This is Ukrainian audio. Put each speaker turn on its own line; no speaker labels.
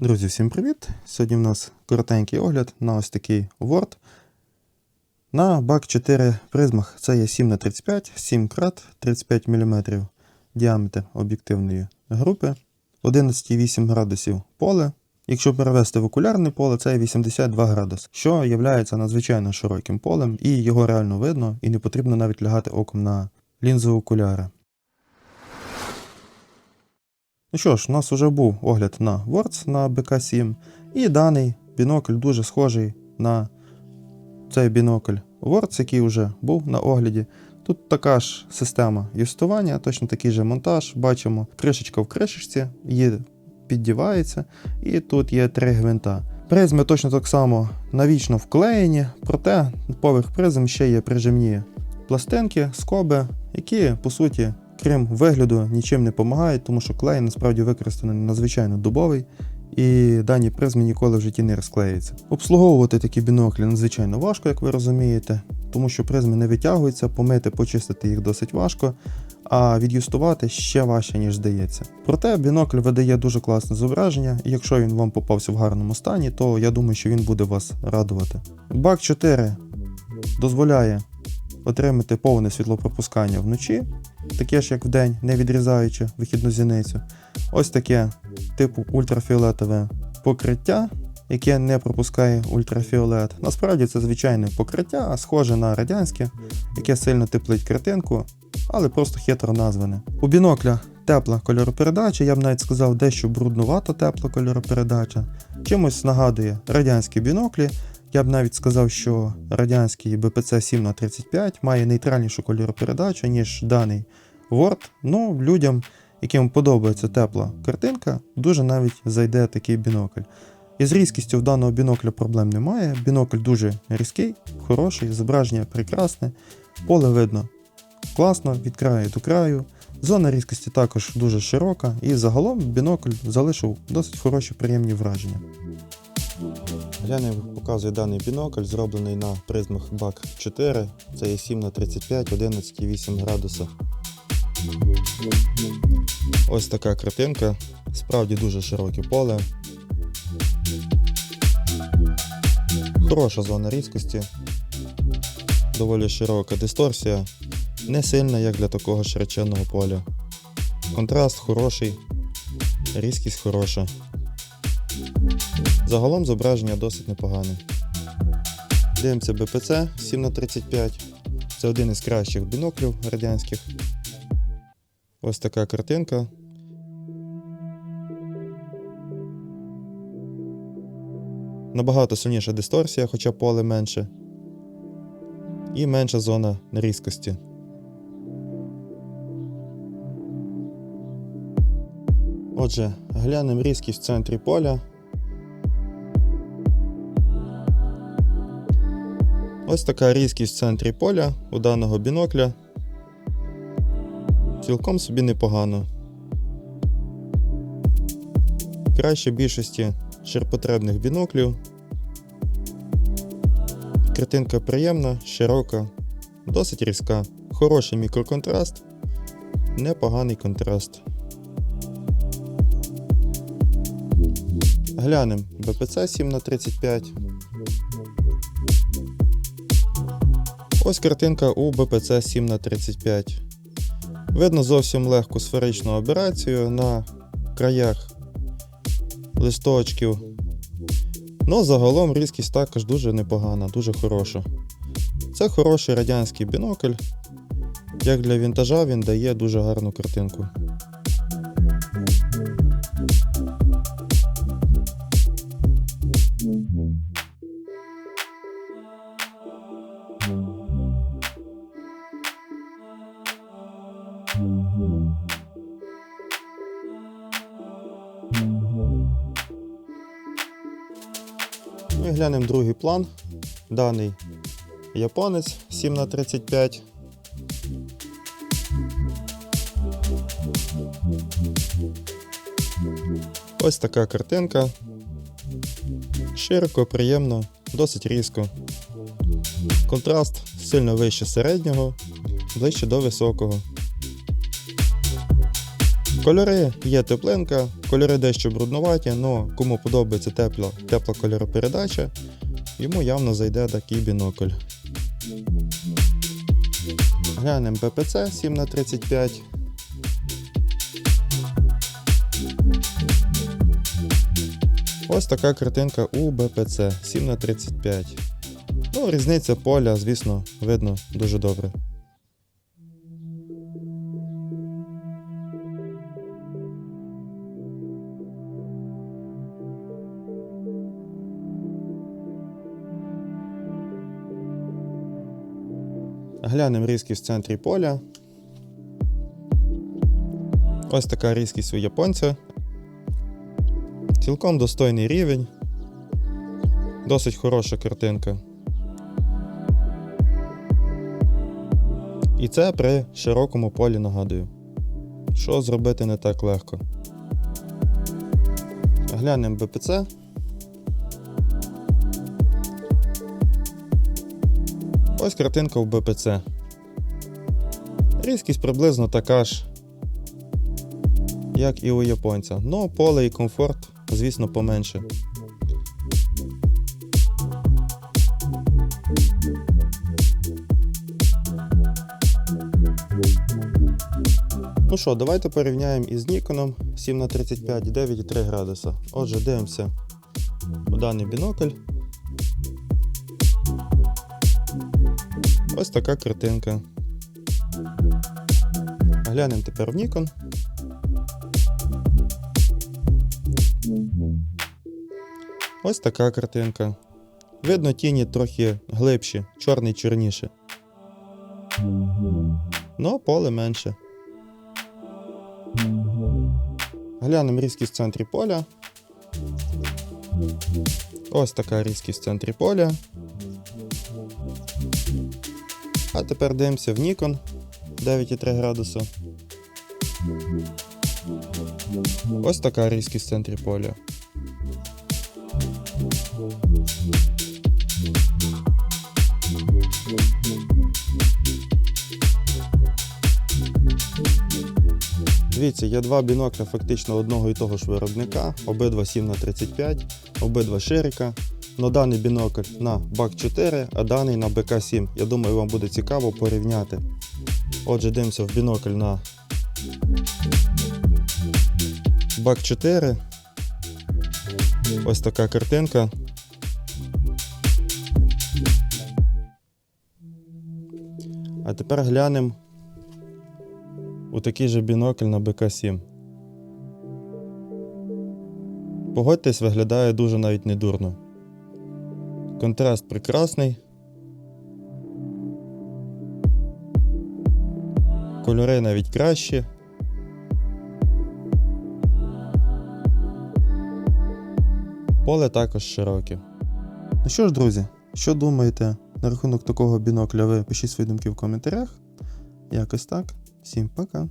Друзі, всім привіт! Сьогодні в нас коротенький огляд на ось такий Word. На бак 4 призмах це є 7 на 35 7 крат 35 мм діаметр об'єктивної групи, 11,8 градусів поле. Якщо перевести в окулярне поле, це є 82 градус, що є надзвичайно широким полем, і його реально видно, і не потрібно навіть лягати оком на лінзу окуляра. Ну що ж, у нас вже був огляд на Words на BK7, і даний бінокль дуже схожий на цей бінокль Words, який вже був на огляді. Тут така ж система юстування, точно такий же монтаж. Бачимо, кришечка в кришечці, її піддівається, і тут є три гвинта. Призми точно так само навічно вклеєні, проте поверх призм ще є прижимні пластинки, скоби, які, по суті, крім вигляду, нічим не допомагають, тому що клей насправді використаний надзвичайно дубовий, і дані призми ніколи в житті не розклеюються. Обслуговувати такі біноклі надзвичайно важко, як ви розумієте, тому що призми не витягуються, помити, почистити їх досить важко, а від'юстувати ще важче, ніж здається. Проте бінокль видає дуже класне зображення, і якщо він вам попався в гарному стані, то я думаю, що він буде вас радувати. Бак 4 дозволяє отримати повне світлопропускання вночі, таке ж як вдень, не відрізаючи вихідну зіницю. Ось таке типу ультрафіолетове покриття, яке не пропускає ультрафіолет. Насправді це звичайне покриття, схоже на радянське, яке сильно теплить картинку, але просто хитро назване. У бінокля тепла кольоропередача, я б навіть сказав, дещо бруднувата тепла кольоропередача. Чимось нагадує радянські біноклі. Я б навіть сказав, що радянський BPC 7 на 35 має нейтральнішу кольоропередачу, ніж даний Word. Ну, людям, яким подобається тепла картинка, дуже навіть зайде такий бінокль. Із різкістю в даного бінокля проблем немає. Бінокль дуже різкий, хороший, зображення прекрасне, поле видно класно, від краю до краю. Зона різкості також дуже широка, і загалом бінокль залишив досить хороші приємні враження. Глянемо, показує даний бінокль, зроблений на призмах BAC 4. Це є 7 на 35 11,8 градуса. Ось така картинка. Справді дуже широке поле. Хороша зона різкості. Доволі широка дисторсія. Не сильна, як для такого широченного поля. Контраст хороший, різкість хороша. Загалом зображення досить непогане. Дивимося BPC 7х35. Це один із кращих біноклів радянських. Ось така картинка. Набагато сильніша дисторсія, хоча поле менше. І менша зона різкості. Отже, глянемо різкість в центрі поля. Ось така різкість в центрі поля у даного бінокля. Цілком собі непогано. Краще більшості ширпотребних біноклів. Картинка приємна, широка, досить різка, хороший мікроконтраст, непоганий контраст. Глянемо BPC 7 Ось картинка у BPC 7 на 35 Видно зовсім легку сферичну операцію на краях листочків. Ну, загалом різкість також дуже непогана, дуже хороша. Це хороший радянський бінокль. Як для вінтажа він дає дуже гарну картинку. І глянемо другий план. Даний японець 7 на 35 Ось така картинка. Широко, приємно, досить різко. Контраст сильно вище середнього, ближче до високого. Кольори є теплинка, кольори дещо бруднуваті, але кому подобається тепла, тепла кольоропередача, йому явно зайде такий бінокль. Глянемо БПЦ 7х35. Ось така картинка у БПЦ 7х35. Ну, різниця поля, звісно, видно дуже добре. Глянемо різкість в центрі поля. Ось така різкість у японця. Цілком достойний рівень. Досить хороша картинка. І це при широкому полі нагадую. Що зробити не так легко. Глянемо БПЦ. Ось картинка в БПЦ. Різкість приблизно така ж, як і у японця. Но поле і комфорт, звісно, поменше. Ну що, давайте порівняємо із Ніконом 7х35 9,3 градуса. Отже, дивимося у даний бінокль. Ось така картинка. Глянемо тепер в Nikon. Ось така картинка. Видно тіні трохи глибші, чорний чорніше. Ну, поле менше. Глянемо різкість в центрі поля. Ось така різкість в центрі поля. А тепер дивимося в Nikon 9,3 градуса. Ось така різкість в центрі поля. Дивіться, є два бінокля фактично одного і того ж виробника, обидва 7 на 35 обидва ширика. Но даний бінокль на BAC 4, а даний на BK 7. Я думаю, вам буде цікаво порівняти. Отже, дивимося в бінокль на BAC 4. Ось така картинка. А тепер глянемо у такий же бінокль на БК 7. Погодьтесь, виглядає дуже навіть не дурно. Контраст прекрасний. Кольори навіть кращі. Поле також широке. Ну що ж, друзі, що думаєте на рахунок такого бінокля? Ви пишіть свої думки в коментарях. Якось так. Всім пока.